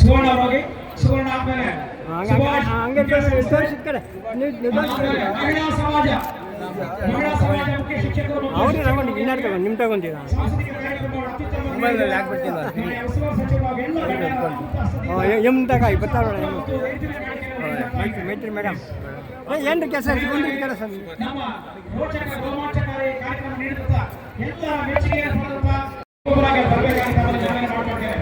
ಸುವರ್ಣ ಹೋಗಿ ಸುವರ್ಣ ಆದ್ಮೇಲೆ ಮಹಿಳಾ ಸಮಾಜ ಮಹಿಳಾ ಸಮಾಜ ಮುಖ್ಯ ಶಿಕ್ಷಕರು ಮತ್ತು ಅವ್ರು ತಗೊಂಡು ಇನ್ನೂ ತಗೊಂಡು ನಿಮ್ಮ ತಗೊಂತೀರಾ ಎಂ ತಗ ಇಪ್ಪತ್ತಾರು ಮೈತ್ರಿ ಮೇಡಮ್. ಏನು ಕೆಲಸ? ಇಟ್ಕೊಂಡು ಕೆಲಸ ನಮ್ಮ ರೋಚಕ ರೋಮಾಂಚಕಾರಿ ಕಾರ್ಯಕ್ರಮ ನೀಡುತ್ತಾ ಎಲ್ಲ ಪಡೆದಂತ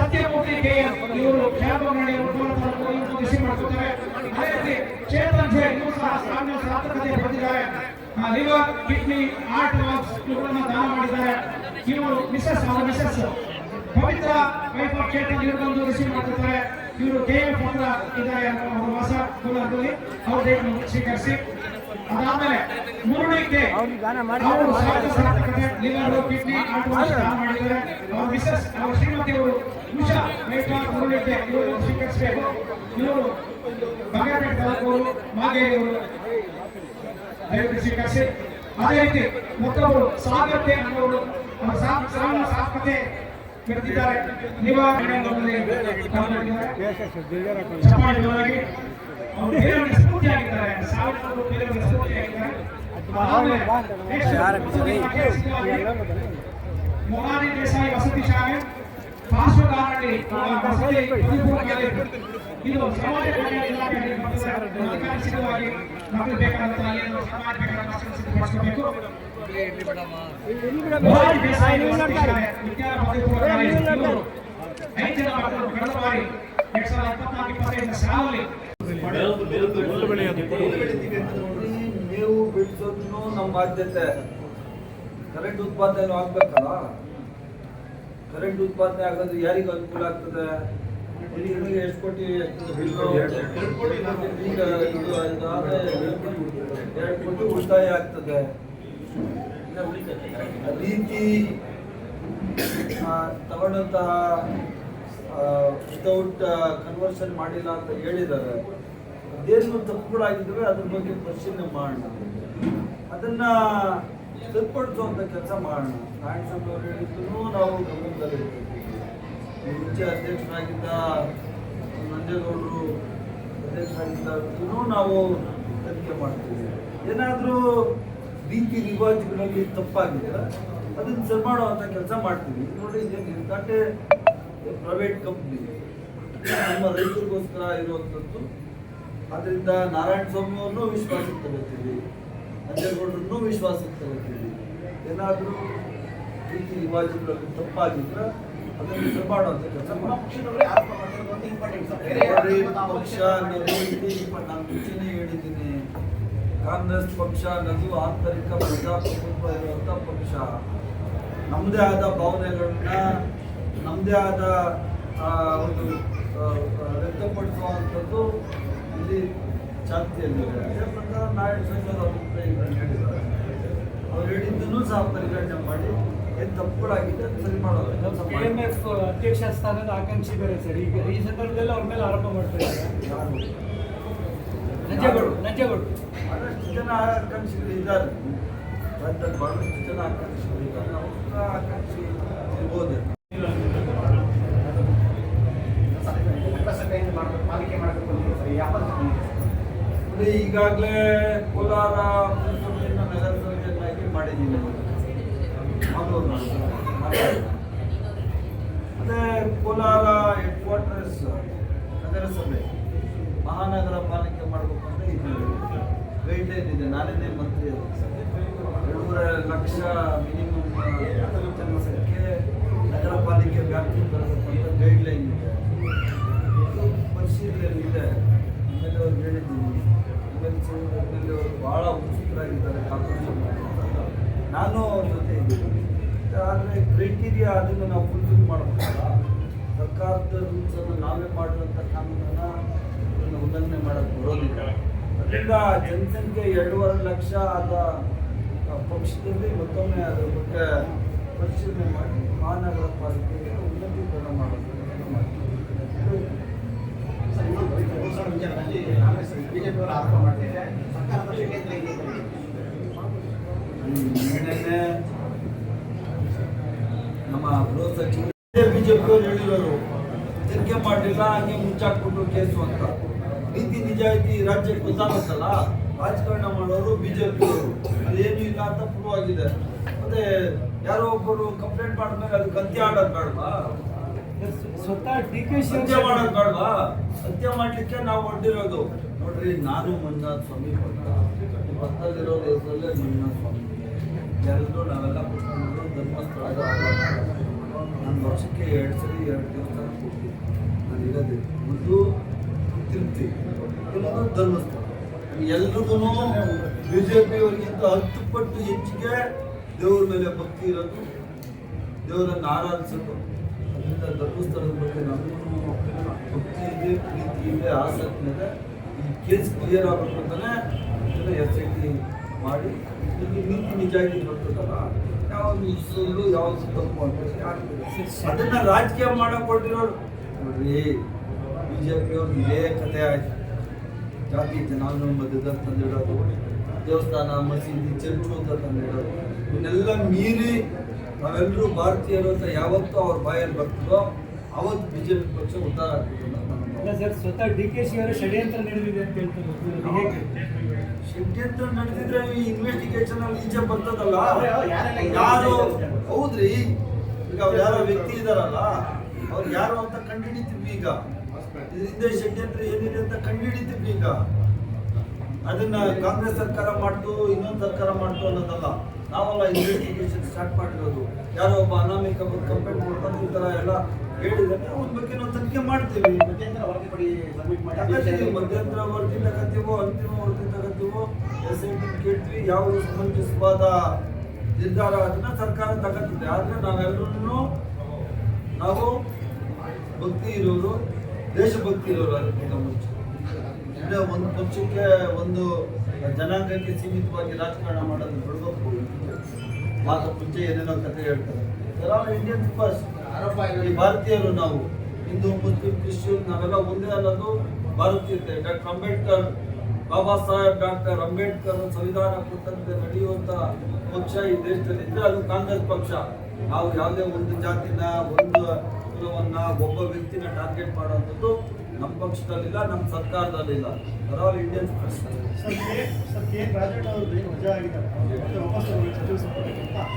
ಅನ್ನೋರು ಇವರು ಬಹಳ ಮಾಡಿ ಇವರು ಕೃಷಿ ಮಾಡ್ತಿದ್ದಾರೆ ಅದೇ ರೀತಿ ಚೇತನ್ ಜೆ, ಇವರು ಸಹ ಸಾಮಾನ್ಯ ಸಾರ್ಥಕತೆ ಪಡೆದಿದ್ದಾರೆ ಲಿವರ್ ಕಿಡ್ನಿ, ಹಾರ್ಟ್ ವರ್ಕ್ಸ್ ಇವುಗಳನ್ನು ದಾನ ಮಾಡಿದ್ದಾರೆ. ಇವರು ಮಿಸಸ್ ಅವರ ಮಿಸಸ್ ಪವಿತ್ರ ವೈಫ್ ಆಫ್ ಇವರು ಬಂದು ರಿಸೀವ್ ಮಾಡ್ತಿದ್ದಾರೆ ಇವರು ಕೆ ಎಫ್ ಹತ್ರ ಇದ್ದಾರೆ ಒಂದು ಹೊಸ ಕೋಲಾರದಲ್ಲಿ ಅವ್ರ ಸ್ವೀಕರಿಸಿ. ಅದಾದ್ಮೇಲೆ ಮೂರನೇಕ್ಕೆ ಅವ್ರಿಗೆ ದಾನ ಮಾಡಿ ಅವರು ಸಾರ್ಥಕ ಸಾರ್ಥಕತೆ ಲಿವರ್ ಕಿಡ್ನಿ ಹಾರ್ಟ್ ವರ್ಕ್ಸ್ ದಾನ ಮಾಡಿದ್ದಾರೆ. ಅವ್ರ ಮಿಸಸ್ ಅವ್ರ ಶ್ರೀಮತಿ ಅವರು ಉಷಾ ಮೇಘಾ ಮೂರನೇಕ್ಕೆ ಇವರು ಸ್ವೀಕರಿಸಬೇಕು. ಇವರು ಬಂಗಾರಪೇಟೆ ತಾಲೂಕು ಮಾಗೇರಿ ಅವರು ದಯವಿಟ್ಟು ಸ್ವೀಕರಿಸಿ. ಅದೇ ರೀತಿ ಮತ್ತೊಬ್ಬರು ಸಾಗರತೆ ಅನ್ನೋರು ಅವರ ಸಾ- ಶ್ರವಣ ಸಾರ್ಥಕತೆ ಬೆಳೆದಿದ್ದಾರೆ ನಿವಾರಣೆ ಚಪ್ಪಾಳೆ ಜೋರಾಗಿ ಅವರು ಬೇರೆಯವರಿಗೆ ಸ್ಫೂರ್ತಿಯಾಗಿದ್ದಾರೆ. ಸಾವಿರಾರು ಬೇರೆಯವರಿಗೆ ಸ್ಫೂರ್ತಿಯಾಗಿದ್ದಾರೆ ಮೊರಾರಿ ದೇಸಾಯಿ ವಸತಿ ಶಾಲೆ ಪಾರ್ಶ್ವಗಾರರಲ್ಲಿ ವಸತಿ ಇದು ಸಮಾಜ ಕಲ್ಯಾಣ ಇಲಾಖೆಯಲ್ಲಿ. ಅಧಿಕಾರಿಸಿತವಾಗಿ ಮಕ್ಕಳು ಬೇಕಾದಂತಹ ಏನು ಸಮಾಜ ಬೇಕಾದ ಮಕ್ಕಳು ಸಿದ್ಧಪಡಿಸಬೇಕು ಮೊರಾರಿ ದೇಸಾಯಿ ವಸತಿ ಶಾಲೆ. ಇವರು ಐದು ಜನ ಮಕ್ಕಳು ಕಳೆದ ಬಾರಿ ಎರಡ್ ಸಾವಿರದ ಇಪ್ಪತ್ನಾಲ್ಕು ಬಾಧ್ಯತೆ ಕರೆಂಟ್ ಉತ್ಪಾದನೆ ಆಗ್ಬೇಕಲ್ಲ? ಕರೆಂಟ್ ಉತ್ಪಾದನೆ ಆಗೋದು ಯಾರಿಗೆ ಅನುಕೂಲ ಆಗ್ತದೆ? ಎಷ್ಟು ಕೋಟಿ? ಈಗ ಎರಡು ಕೋಟಿ ಉಳಿತಾಯ ಆಗ್ತದೆ. ರೀತಿ ಆ, ತಗೊಂಡಂತಹ ವಿತೌಟ್ ಕನ್ವರ್ಷನ್ ಮಾಡಿಲ್ಲ ಅಂತ ಹೇಳಿದ್ದಾರೆ. ಅದೇನು ತಪ್ಪುಗಳಾಗಿದ್ದಾವೆ ಅದ್ರ ಬಗ್ಗೆ ಪರಿಶೀಲನೆ ಮಾಡೋಣ. ಅದನ್ನ ಸರಿಪಡಿಸುವಂತ ಕೆಲಸ ಮಾಡೋಣ. ಅವರು ಹೇಳಿದ್ರು ನಾವು ಗಮನದಲ್ಲಿ ಮುಂಚೆ ಅಧ್ಯಕ್ಷರಾಗಿದ್ದ ನಂಜೇಗೌಡರು ಅಧ್ಯಕ್ಷರಾಗಿದ್ದೂ ನಾವು ತನಿಖೆ ಮಾಡ್ತೀವಿ ಏನಾದರೂ ರೀತಿ ರಿವಾಜುಗಳಲ್ಲಿ ತಪ್ಪಾಗಿದೆ, ಅದನ್ನು ಸರಿ ಮಾಡುವಂಥ ಕೆಲಸ ಮಾಡ್ತೀವಿ. ನೋಡಿ ಇದೇನು ಪ್ರೈವೇಟ್ ಕಂಪ್ನಿ ನಮ್ಮ ರೈತರಿಗೋಸ್ಕರ ಇರುವಂಥದ್ದು ಅದರಿಂದ ನಾರಾಯಣ ಸ್ವಾಮಿ ವಿಶ್ವಾಸಕ್ಕೆ ತಗೋತೀವಿ ನಂಜೇಗೌಡರನ್ನೂ ವಿಶ್ವಾಸಕ್ಕೆ ತಗೋತೀವಿ ಏನಾದರೂ ರೀತಿ ರಿವಾಜುಗಳಲ್ಲಿ ತಪ್ಪಾಗಿದ್ರೆ ಅದನ್ನು ಸರಿ ಮಾಡುವಂಥ ಕೆಲಸ ಪಕ್ಷ ಅನ್ನೋದು ಇಲ್ಲಿ ನಾನು ಮುಂಚೆನೇ ಹೇಳಿದ್ದೀನಿ. ಕಾಂಗ್ರೆಸ್ ಪಕ್ಷ ಅನ್ನೋದು ಆಂತರಿಕ ಪ್ರಜಾಪ್ರಭುತ್ವ ಇರುವಂಥ ಪಕ್ಷ. ನಮ್ಮದೇ ಆದ ಭಾವನೆಗಳನ್ನ ನಮ್ಮದೇ ಆದ ಒಂದು ವ್ಯಕ್ತಪಡಿಸುವಂಥದ್ದು ಇಲ್ಲಿ ಚಾಲ್ತಿಯಲ್ಲಿದೆ ಅದೇ ಪ್ರಕಾರ ನಾಳೆ ಸ್ವಾಮಿ ಅವರು ಅಭಿಪ್ರಾಯ ಹೇಳಿದ್ದಾರೆ. ಅವ್ರು ಹೇಳಿದ್ದನ್ನು ಸಹ ಪರಿಗಣನೆ ಮಾಡಿ ಏನು ತಪ್ಪುಗಳಾಗಿದೆ ಅದನ್ನ ಸರಿ ಮಾಡೋದು ಕೆಲಸ ಮಾಡಿ. ಕೆಎಂಎಫ್ ಅಧ್ಯಕ್ಷ ಸ್ಥಾನದ ಆಕಾಂಕ್ಷಿ ಇದ್ದಾರೆ ಸರ್. ಈಗ ಈ ಸಂದರ್ಭದಲ್ಲಿ ಅವ್ರ ಮೇಲೆ ಆರೋಪ ಮಾಡ್ತಾರೆ ನಂಜೇಗೌಡ ನಂಜೇಗೌಡ. ಬಹಳಷ್ಟು ಜನ ಆಕಾಂಕ್ಷಿಗಳು ಇದ್ದಾರೆ. ರಾಜ್ಯದಲ್ಲಿ ಬಹಳಷ್ಟು ಜನ ಆಕಾಂಕ್ಷಿಗಳು ಇದ್ದಾರೆ. ಅವ್ರ ಆಕಾಂಕ್ಷಿ ಇರ್ಬೋದು. ನೋಡಿ ಈಗಾಗಲೇ ಕೋಲಾರ ಪುರಸಭೆಯನ್ನು ಆಯ್ಕೆ ಮಾಡಿದ್ದೀನಿ. ಅದೇ ಕೋಲಾರ ಹೆಡ್ ಕ್ವಾರ್ಟರ್ಸ್ ನಗರಸಭೆ. ಮಹಾನಗರ ಪಾಲಿಕೆ ಮಾಡಬೇಕು ಅಂತ ಇದೆ ಗೈಡ್ಲೈನ್ ಇದೆ ನಾನೇನೇ ಮಂತ್ರಿ. ಎರಡೂವರೆ ಲಕ್ಷ ಮಿನಿಮಮ್ ಜನಸಂಖ್ಯೆ ನಗರ ಪಾಲಿಕೆ ವ್ಯಾಪ್ತಿ ಬರಬೇಕು ಅಂತ ಗೈಡ್ಲೈನ್ ಇದು. ಪರಿಶೀಲನೆ ಇದೆ. ಆಮೇಲೆ ಅವ್ರು ಹೇಳಿದ್ದೀನಿ ಆಮೇಲೆ ಅವರು ಭಾಳ ಉತ್ಸುಕರಾಗಿದ್ದಾರೆ ನಾನು ಅವ್ರ ಜೊತೆ ಇದ್ದೀನಿ. ಆದರೆ ಕ್ರೈಟೀರಿಯಾ ಅದನ್ನು ನಾವು ಫುಲ್ಫಿಲ್ ಮಾಡಬೇಕಲ್ಲ ಸರ್ಕಾರದ ರೂಲ್ಸನ್ನು ನಾವೇ ಮಾಡಿದಂಥ ಕಾನೂನನ್ನು ಅದನ್ನು ಉಲ್ಲಂಘನೆ ಮಾಡೋಕ್ಕೆ ಬರೋದಿಲ್ಲ. ಅದರಿಂದ ಜನಸಂಖ್ಯೆ ಎರಡೂವರೆ ಲಕ್ಷ ಆದ ಪಕ್ಷದಲ್ಲಿ ಮತ್ತೊಮ್ಮೆ ಅದ್ರ ಬಗ್ಗೆ ಪರಿಶೀಲನೆ ಮಾಡಿ, ಮಹಾನಗರ ಪಾಲಿಕೆಗೆ ಬಿಜೆಪಿಯವರು ಆರೋಪ ಮಾಡ್ತಿದ್ದಾರೆ. ಸರ್ಕಾರದ ಷಡ್ಯಂತ್ರ ನಮ್ಮ ಗೃಹ ಸಚಿವರು ಬಿಜೆಪಿಯವರು ಹೇಳಿರೋರು ತನಿಖೆ ಮಾಡಲಿಲ್ಲ ಹಂಗೆ ಮುಂಚಾಕ್ಬಿಟ್ಟು ಕೇಸು ಅಂತ. ನೀತಿ ನಿಜಾಯಿತಿ ರಾಜ್ಯಕ್ಕೆ ಗೊತ್ತಾಗುತ್ತಲ್ಲ? ರಾಜಕಾರಣ ಮಾಡೋರು ಬಿಜೆಪಿಯವರು. ಅದೇನು ಇಲ್ಲ ಅಂತ ಪ್ರೂವ್ ಆಗಿದೆ ಮತ್ತೆ ಯಾರೋ ಒಬ್ಬರು ಕಂಪ್ಲೇಂಟ್ ಮಾಡಿದ್ಮೇಲೆ ಅದು ಹತ್ಯೆ ಆಡೋದು ಬೇಡವಾ? ಸ್ವತಃ ಡಿ ಕೆ ಶಿ ಹತ್ಯೆ ಮಾಡೋದು ಬೇಡವಾ? ಹತ್ಯೆ ಮಾಡ್ಲಿಕ್ಕೆ ನಾವು ಹೊರಟಿರೋದು. ನೋಡ್ರಿ ನಾನು ಮಂಜುನಾಥ ಸ್ವಾಮಿ ಪಕ್ಕದಲ್ಲಿರೋ ದೇಶದಲ್ಲೇ ಮಂಜುನಾಥ ಸ್ವಾಮಿ. ಎಲ್ಲರೂ ನಾವೆಲ್ಲ ಕುತ್ಕೊಂಡು ಧರ್ಮಸ್ಥಳದ ನನ್ನ ವರ್ಷಕ್ಕೆ ಎರಡು ಸರಿ ಎರಡು ದೇವಸ್ಥಾನ ನಾನು ಇರೋದು ಒಂದು ತಿರುಪ್ತಿ ಇನ್ನೊಂದು ಧರ್ಮಸ್ಥಳ. ಎಲ್ರಿಗೂ ಬಿ ಜೆ ಪಿಯವರಿಗಿಂತ ಹತ್ತು ಪಟ್ಟು ಹೆಚ್ಚಿಗೆ ದೇವ್ರ ಮೇಲೆ ಭಕ್ತಿ ಇರೋದು, ದೇವರನ್ನು ಆರಾಧಿಸೋದು. ಅದರಿಂದ ಧರ್ಮಸ್ಥಳದ ಬಗ್ಗೆ ನಮಗೂ ಭಕ್ತಿ ಇದೆ, ಪ್ರೀತಿ ಇದೆ, ಆಸಕ್ತಿ ಇದೆ. ಕೇಸ್ ಕ್ಲಿಯರ್ ಆಗಬೇಕು ಅಂತಲೇ ಇದನ್ನ ಎಸ್ ಐ ಟಿ ಮಾಡಿ. ಇಲ್ಲಿ ನೀತಿ ನಿಜಾಯಿತಿ ಬರ್ತದಲ್ಲ ಯಾವ ಸುಳ್ಳು ಯಾವ ತಪ್ಪು ಅಂತ ಅದನ್ನು ರಾಜಕೀಯ ಮಾಡಕ್ ಕೊಟ್ಟಿರೋರು ನೋಡ್ರಿ ಬಿ ಜೆ ಪಿಯವ್ರು ಇದೇ ಕಥೆ ಆಯ್ತು. ಜಾತಿ ಜನಾಂಗ ಮಧ್ಯದಲ್ಲಿ ತಂದಿಡೋದು, ದೇವಸ್ಥಾನ ಮಸೀದಿ ಚರ್ಚು ಅಂತ ತಂದಿಡೋದು. ಇವನ್ನೆಲ್ಲ ಮೀರಿ ನಾವೆಲ್ಲರೂ ಭಾರತೀಯರು ಅಂತ ಯಾವತ್ತೂ ಅವ್ರ ಬಾಯಲ್ಲಿ ಬರ್ತದೋ ಅವತ್ತು ಪಿ ಪಕ್ಷ ಉದ್ಧಾರ ಆಗ್ತದೆ. ಸರ್ ಸ್ವತಃ ಡಿ ಕೆ ಶಿ ಅವರ ಷಡ್ಯಂತ್ರ ನಡೆದಿದೆ ಅಂತ ಹೇಳ್ತಾರೆ. ಷಡ್ಯಂತ್ರ ನಡೆದಿದ್ರೆ ಈ ಇನ್ವೆಸ್ಟಿಗೇಷನ್ ಅಲ್ಲಿ ಈಚೆ ಬರ್ತದಲ್ಲ? ಯಾರು ಹೌದ್ರಿ. ಈಗ ಅವ್ರು ಯಾರೋ ವ್ಯಕ್ತಿ ಇದಾರಲ್ಲ ಅವ್ರು ಯಾರು ಅಂತ ಕಂಡುಹಿಡಿತೀವಿ ಈಗ. ಇದರಿಂದ ಷಡ್ಯಂತ್ರ ಏನಿದೆ ಅಂತ ಕಂಡುಹಿಡಿತೀವಿ ಈಗ. ಅದನ್ನ ಕಾಂಗ್ರೆಸ್ ಸರ್ಕಾರ ಮಾಡ್ತು ಇನ್ನೊಂದು ಸರ್ಕಾರ ಮಾಡ್ತು ಅನ್ನೋದಲ್ಲ. ನಾವೆಲ್ಲ ಇನ್ವೆಸ್ಟಿಗೇಷನ್ ಸ್ಟಾರ್ಟ್ ಮಾಡಿರೋದು. ಯಾರೋ ಒಬ್ಬ ಅನಾಮಿಕ ಕಂಪ್ಲೇಂಟ್ ಮಾಡ್ಕೊಂಡು ಈ ಥರ ಎಲ್ಲ ಹೇಳಿದ್ರೆ ಅವ್ರ ಬಗ್ಗೆ ನಾವು ತನಿಖೆ ಮಾಡ್ತೀವಿ. ಮಧ್ಯಂತರ ವರದಿ ಕೊಡಿ ಸಬ್ಮಿಟ್ ಮಾಡಿ. ಮಧ್ಯಂತರ ವರದಿ ತಗತ್ತೀವೋ ಅಂತಿಮ ವರದಿ ತಗತ್ತೀವೋ ಎಸ್ ಐ ಟಿ ಕೇಳ್ತೀವಿ ಯಾವುದು ಸಮಂಜಸವಾದ ನಿರ್ಧಾರ ಅದನ್ನ ಸರ್ಕಾರ ತಗತ್ತಿದೆ ಆದರೆ ನಾವೆಲ್ಲರೂ ನಾವು ಭಕ್ತಿ ಇರೋರು ದೇಶಭಕ್ತಿ ಇರೋರು ಅದಕ್ಕಿಂತ ಮುಂಚೆ. ಒಂದು ಪಕ್ಷಕ್ಕೆ ಒಂದು ಜನಾಂಗಕ್ಕೆ ಸೀಮಿತವಾಗಿ ರಾಜಕಾರಣ ಮಾಡೋದು ಬಿಡಬೇಕು ಮಾತು. ಮುಂಚೆ ಏನೇನೋ ಕತೆ ಹೇಳ್ತಾರೆ. ಇಂಡಿಯನ್ ಫಸ್ಟ್ ಈ ಭಾರತೀಯರು ನಾವು ಹಿಂದೂ ಮುಸ್ಲಿಂ ಕ್ರಿಶ್ಚಿಯನ್ ನಾವೆಲ್ಲ ಒಂದೇ ಅನ್ನೋದು ಭಾರತೀಯತೆ. ಡಾಕ್ಟರ್ ಅಂಬೇಡ್ಕರ್ ಬಾಬಾ ಸಾಹೇಬ್ ಡಾಕ್ಟರ್ ಅಂಬೇಡ್ಕರ್ ಸಂವಿಧಾನ ಕುರಿತಂತೆ ನಡೆಯುವಂತ ಪಕ್ಷ ಈ ದೇಶದಲ್ಲಿ ಇದ್ರೆ ಅದು ಕಾಂಗ್ರೆಸ್ ಪಕ್ಷ. ನಾವು ಯಾವುದೇ ಒಂದು ಜಾತಿನ ಒಂದು ಕುಲವನ್ನ ಒಬ್ಬ ವ್ಯಕ್ತಿನ ಟಾರ್ಗೆಟ್ ಮಾಡುವಂಥದ್ದು ನಮ್ಮ ಪಕ್ಷದಲ್ಲಿಲ್ಲ ನಮ್ಮ ಸರ್ಕಾರದಲ್ಲಿಲ್ಲ. ಆಲ್ ಇಂಡಿಯನ್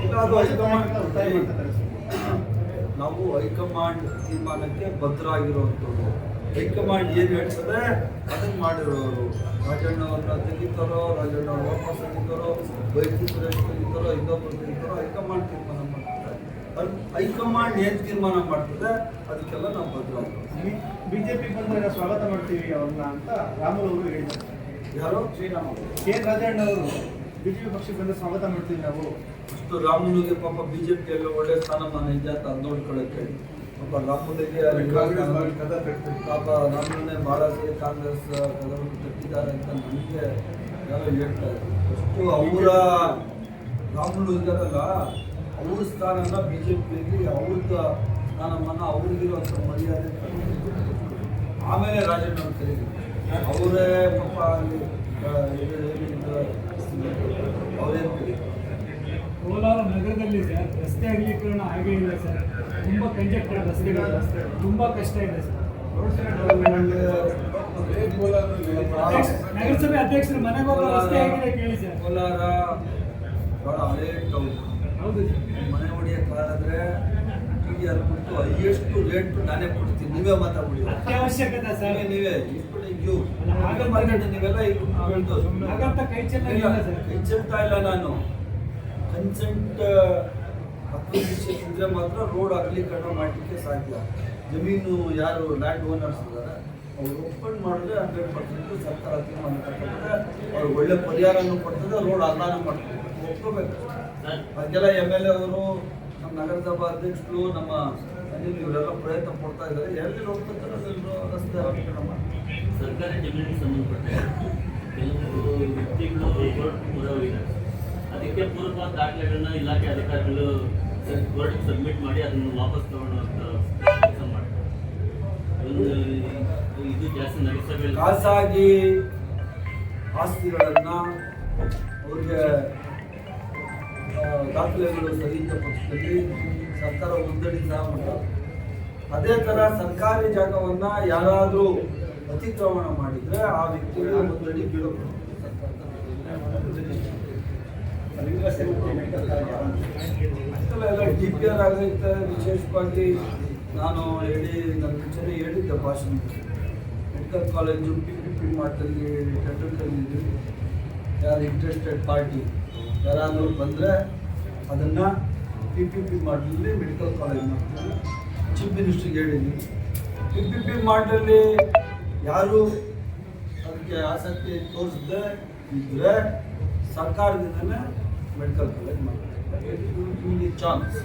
ಈಗ ಅದು ಹೈಕಮಾಂಡ್ ನಾವು ಹೈಕಮಾಂಡ್ ತೀರ್ಮಾನಕ್ಕೆ ಬದ್ಧರಾಗಿರುವಂಥವ್ರು ಹೈಕಮಾಂಡ್ ಏನು ಹೇಳ್ತದೆ? ಅದನ್ನು ಮಾಡಿರೋರು. ರಾಜಣ್ಣ ಅವ್ರನ್ನ ತೆಗಿತಾರೋ ರಾಜಣ್ಣ ವಾಪಸ್ ತೆಗಿತಾರೋ ಬೈಕಿ ಸುರೇಶ್ ತೆಗಿತಾರೋ ಇನ್ನೊಬ್ಬರು ತೆಗಿತಾರೋ ಹೈಕಮಾಂಡ್ ತೀರ್ಮಾನ ಮಾಡ್ತಾರೆ. ಅದು ಹೈಕಮಾಂಡ್ ಏನು ತೀರ್ಮಾನ ಮಾಡ್ತದೆ? ಅದಕ್ಕೆಲ್ಲ ನಾವು ಬದ್ಧರಾಗಿರೋದು ಬಿಜೆಪಿ ಬಂದಾಗ ಸ್ವಾಗತ ಮಾಡ್ತೀವಿ ಅವ್ರನ್ನ ಅಂತ ರಾಮುಲು ಅವರು ಹೇಳಿದ್ದಾರೆ. ಯಾರು? ಶ್ರೀರಾಮ ಕೆ. ರಾಜಣ್ಣ ಅವರು ಬಿಜೆಪಿ ಪಕ್ಷಕ್ಕೆ ಬಂದ ಸ್ವಾಗತ ಮಾಡ್ತೀವಿ ನಾವು. ಅಷ್ಟು ರಾಮುನಿಗೆ ಪಾಪ ಬಿಜೆಪಿಯಲ್ಲಿ ಒಳ್ಳೆ ಸ್ಥಾನಮಾನ ಇದೆ ಅಂತ ಅದ್ ನೋಡ್ಕೊಳಕ್ಕೆ ಹೇಳಿ. ಪಾಪ ಅಲ್ಲಿ ಪಾಪ ಬಹಳ ಸರಿ ಕಾಂಗ್ರೆಸ್ ಕದವನ್ನು ಕಟ್ಟಿದ್ದಾರೆ ಅಂತ ನನಗೆ ಯಾರೋ ಹೇಳ್ತಾರೆ ಅಷ್ಟು ಅವರ ರಾಮುಲು ಇದ್ದಾರಲ್ಲ ಅವ್ರ ಸ್ಥಾನನ ಬಿಜೆಪಿಯಲ್ಲಿ ಅವ್ರದ್ದು ಸ್ಥಾನಮಾನ ಅವ್ರಿಗಿರುವಂಥ ಮರ್ಯಾದೆ ಆಮೇಲೆ ರಾಜಣ್ಣ ಅವ್ರು ಕರೀತಾರೆ ಅವರೇ ಪಾಪ ಅಲ್ಲಿ ಆ, ಇದು ಏನಿದೆ, ಅವ್ರೇನು ಕರೀತಾರೆ ಕೋಲಾರ ನಗರದಲ್ಲಿ ಸರ್ ರಸ್ತೆ ಅಗಲೀಕರಣ ಆಗೇ ಇಲ್ಲ ಸರ್. ತುಂಬಾ ಕಂಜೆಕ್ಟೆಡ್ ರಸ್ತೆಗಳು ತುಂಬ ಕಷ್ಟ ಇದೆ ಸರ್. ನಗರಸಭೆ ಅಧ್ಯಕ್ಷರು ಮನೆಗೆ ಹೋಗೋ ರಸ್ತೆ ಆಗಿದೆ ಕೇಳಿ ಸರ್. ಕೋಲಾರ ಬಹಳ ಹಳೇ ಟೌನ್ ಹೌದು ಮನೆ ಹೊಡೆಯ ಕಾಲಾದ್ರೆ ಕೊಟ್ಟು ಹೈಯೆಸ್ಟ್ ರೇಟ್ ನಾನೇ ಕೊಡ್ತೀನಿ. ನೀವೇ ಮಾತಾಡ್ಬಿಡಿ ಅತ್ಯವಶ್ಯಕತೆ ಸರ್. ನೀವೇ ಮಾತಾಡಿ ನೀವೆಲ್ಲ ಈಗ ಸರ್. ಕೈ ಚೆಲ್ತಾ ಇಲ್ಲ ನಾನು. ಅಪ್ಲಿಕೇಶನ್ ಇದ್ರೆ ಮಾತ್ರ ರೋಡ್ ಅಗಲೀಕರಣ ಮಾಡಲಿಕ್ಕೆ ಸಾಧ್ಯ. ಜಮೀನು ಯಾರು ಲ್ಯಾಂಡ್ ಓನರ್ಸ್ ಇದ್ದಾರೆ ಅವ್ರು ಓಪನ್ ಮಾಡಿದ್ರೆ ಹಂಡ್ರೆಡ್ ಪರ್ಸೆಂಟ್ ಸರ್ಕಾರ ತೀರ್ಮಾನ ತಗೊಂಡ್ರೆ ಅವ್ರು ಒಳ್ಳೆ ಪರಿಹಾರನೂ ಕೊಡ್ತದೆ, ರೋಡ್ ಅಲ್ಲಾನು ಮಾಡ್ತದೆ. ಒಪ್ಕೋಬೇಕು. ಅದಕ್ಕೆಲ್ಲ ಎಂ ಎಲ್ ಎ ಅವರು, ನಮ್ಮ ನಗರಸಭಾ ಅಧ್ಯಕ್ಷರು, ನಮ್ಮ ಅನಿಲ್ ಇವರೆಲ್ಲ ಪ್ರಯತ್ನ ಪಡ್ತಾ ಇದ್ದಾರೆ. ಎಲ್ಲಿ ಹೋಗ್ತಾರೆ ರಸ್ತೆ ಮಾಡ್ತಾರೆ ಸರ್ಕಾರಿ ಜಮೀನಿಗೆ ಸಂಬಂಧಪಟ್ಟ ಕೆಲವು ಅದಕ್ಕೆ ಪೂರ್ವ ದಾಖಲೆಗಳನ್ನ ಇಲಾಖೆ ಅಧಿಕಾರಿಗಳು ಕೋರ್ಟ್ ಸಬ್ಮಿಟ್ ಮಾಡಿ ಅದನ್ನು ವಾಪಸ್ ತಗೊಳ್ಳುವಂತ ಕೆಲಸ ಮಾಡ್ತಾರೆ. ಇದು ಜಾಸ್ತಿ ನಡೆಸಬೇಕು. ಖಾಸಗಿ ಆಸ್ತಿಗಳನ್ನ ಅವ್ರಿಗೆ ದಾಖಲೆಗಳು ಸರಿ ಪಕ್ಷದಲ್ಲಿ ಸರ್ಕಾರ ಮುಂದಡಿ ಅದೇ ಥರ ಸರ್ಕಾರಿ ಜಾಗವನ್ನ ಯಾರಾದರೂ ಅತಿಕ್ರಮಣ ಮಾಡಿದ್ರೆ ಆ ವ್ಯಕ್ತಿಗೆ ಮುಂದಡಿ ಬೀಳಬಹುದು. ಮತ್ತು ಕಾಲೇಜ್ ಡಿ ಪಿ ಆರ್ ಆಗೈತೆ ವಿಶೇಷವಾಗಿ ನಾನು ಹೇಳಿ ನನ್ನ ಮುಂಚೆನೇ ಹೇಳಿದ್ದೆ ಭಾಷಣ medical college P P P ಮಾರ್ಟಲ್ಲಿ tender ಕರೆದಿದ್ವಿ ಯಾರು ಇಂಟ್ರೆಸ್ಟೆಡ್ ಪಾರ್ಟಿ ಯಾರಾದರೂ ಬಂದರೆ ಅದನ್ನು ಪಿ ಪಿ ಪಿ ಮಾಡಲಿ ಮೆಡಿಕಲ್ ಕಾಲೇಜ್ ಮಾಡ್ತಾರೆ ಚೀಫ್ ಮಿನಿಸ್ಟ್ರಿಗೆ ಹೇಳಿದ್ವಿ ಪಿ ಪಿ ಪಿ ಮಾಡಲಿ ಯಾರು ಅದಕ್ಕೆ ಆಸಕ್ತಿ ತೋರಿಸದೆ ಇದ್ದರೆ ಸರ್ಕಾರದಿಂದನೇ ಮೆಡಿಕಲ್ ಕಾಲೇಜ್ ಮಾಡ್ತಾರೆ ಚಾನ್ಸ್